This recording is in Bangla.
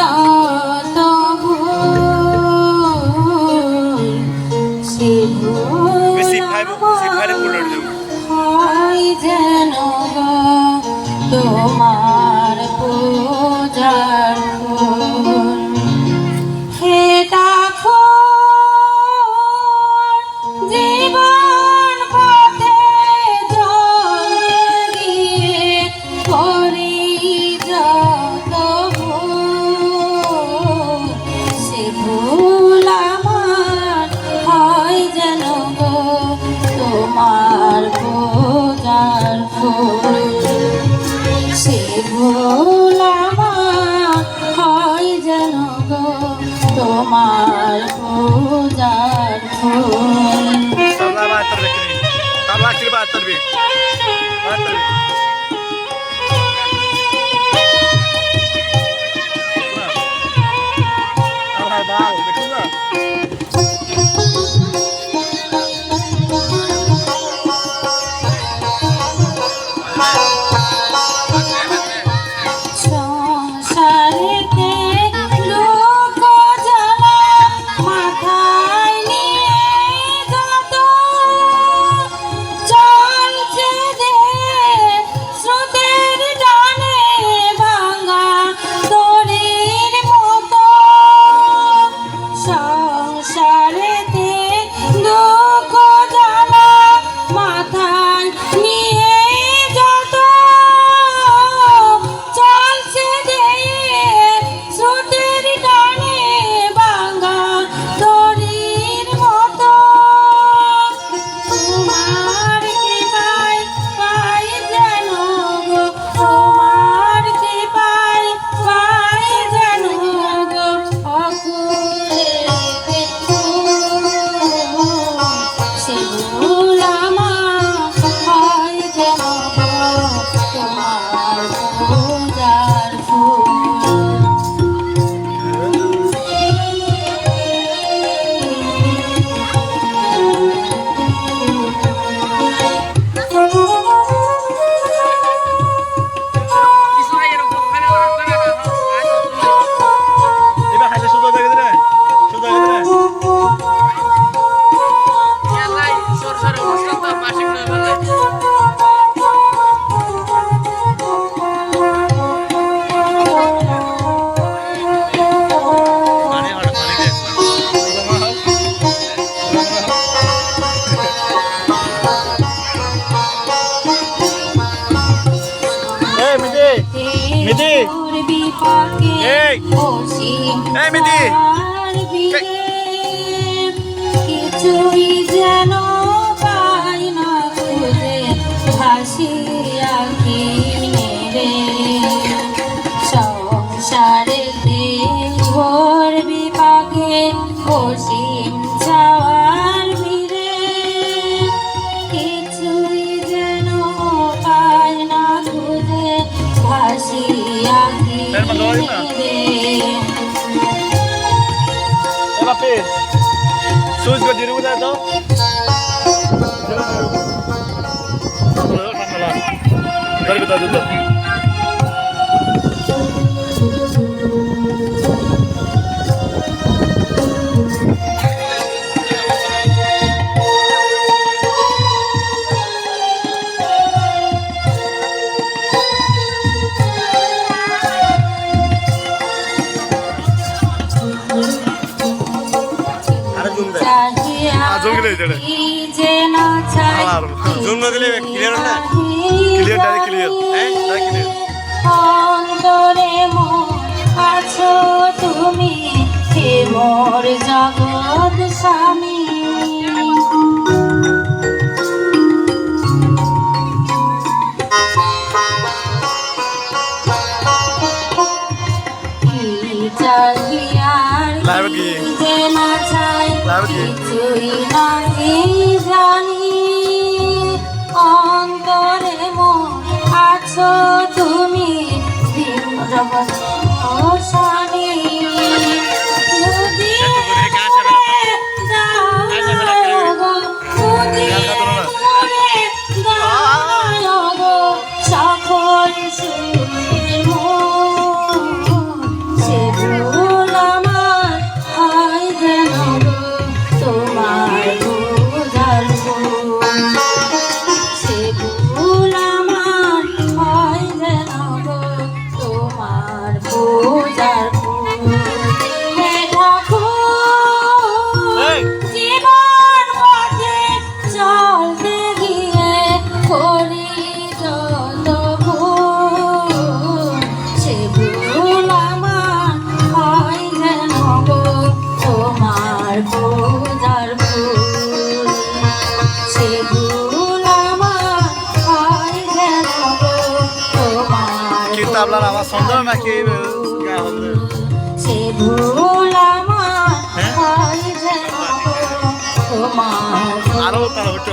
যত সে হয় যে তোমার পূজার ফুল। এই। এই মিতি। কিছুই যেন পাই না খুঁজে হাসি আঁকি মেরে। সংসারে ঘর বিপাকে অসীম যাওয়ার ভিড়ে। কিছুই যেন পাই না খুঁজে হাসি আঁকি చూసుకో తిరుగుదాం జరుగుతుంది গেলে যেটা আর জুম না? দিলে আর আমার সন্দেহ নাকি? গা হবে সে ভুল আমার হ্যাঁ? তোমার আরও তার হচ্ছে